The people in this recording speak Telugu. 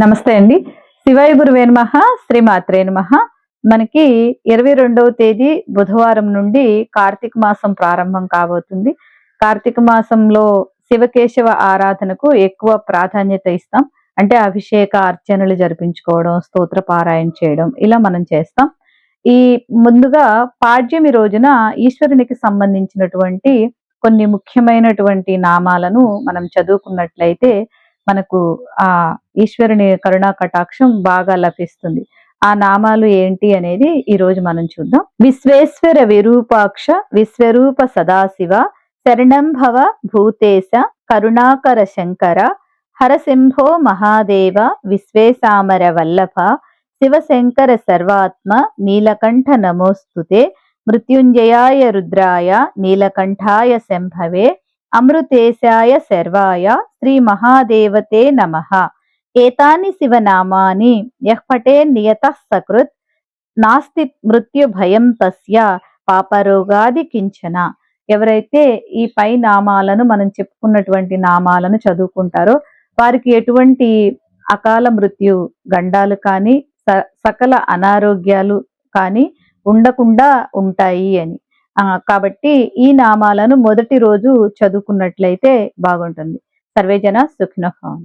నమస్తే అండి. శివాయ గురువే నమః శ్రీమాత్రే మనకి ఇరవై రెండవ తేదీ బుధవారం నుండి కార్తీక మాసం ప్రారంభం కాబోతుంది. కార్తీక మాసంలో శివకేశవ ఆరాధనకు ఎక్కువ ప్రాధాన్యత ఇస్తాం. అంటే అభిషేక అర్చనలు జరిపించుకోవడం స్తోత్ర పారాయణ చేయడం ఇలా మనం చేస్తాం. ఈ ముందుగా పాడ్యమి రోజున ఈశ్వరునికి సంబంధించినటువంటి కొన్ని ముఖ్యమైనటువంటి నామాలను మనం చదువుకున్నట్లయితే మనకు ఆ ఈశ్వరుని కరుణా కటాక్షం బాగా లభిస్తుంది. ఆ నామాలు ఏంటి అనేది ఈ రోజు మనం చూద్దాం. విశ్వేశ్వర విరూపాక్ష విశ్వరూప సదాశివ శరణంభవ భూతేశ కరుణాకర శంకర హరసింహో మహాదేవ విశ్వేశామర వల్లభ శివశంకర సర్వాత్మ నీలకంఠ నమోస్తుతే మృత్యుంజయాయ రుద్రాయ నీలకంఠాయ శంభవే అమృతేశాయ శర్వాయ శ్రీ మహాదేవతే నమ. ఏతాని శివనామాని యః పటే నియత సకృత్. నాస్తి మృత్యు భయం తస్య పాపరోగాది కించన. ఎవరైతే ఈ పై నామాలను మనం చెప్పుకున్నటువంటి నామాలను చదువుకుంటారో వారికి ఎటువంటి అకాల మృత్యు గండాలు కానీ స- సకల అనారోగ్యాలు కానీ ఉండకుండా ఉంటాయి అని. కాబట్టి ఈ నామాలను మొదటి రోజు చదువుకున్నట్లయితే బాగుంటుంది. సర్వేజన సుఖినోహం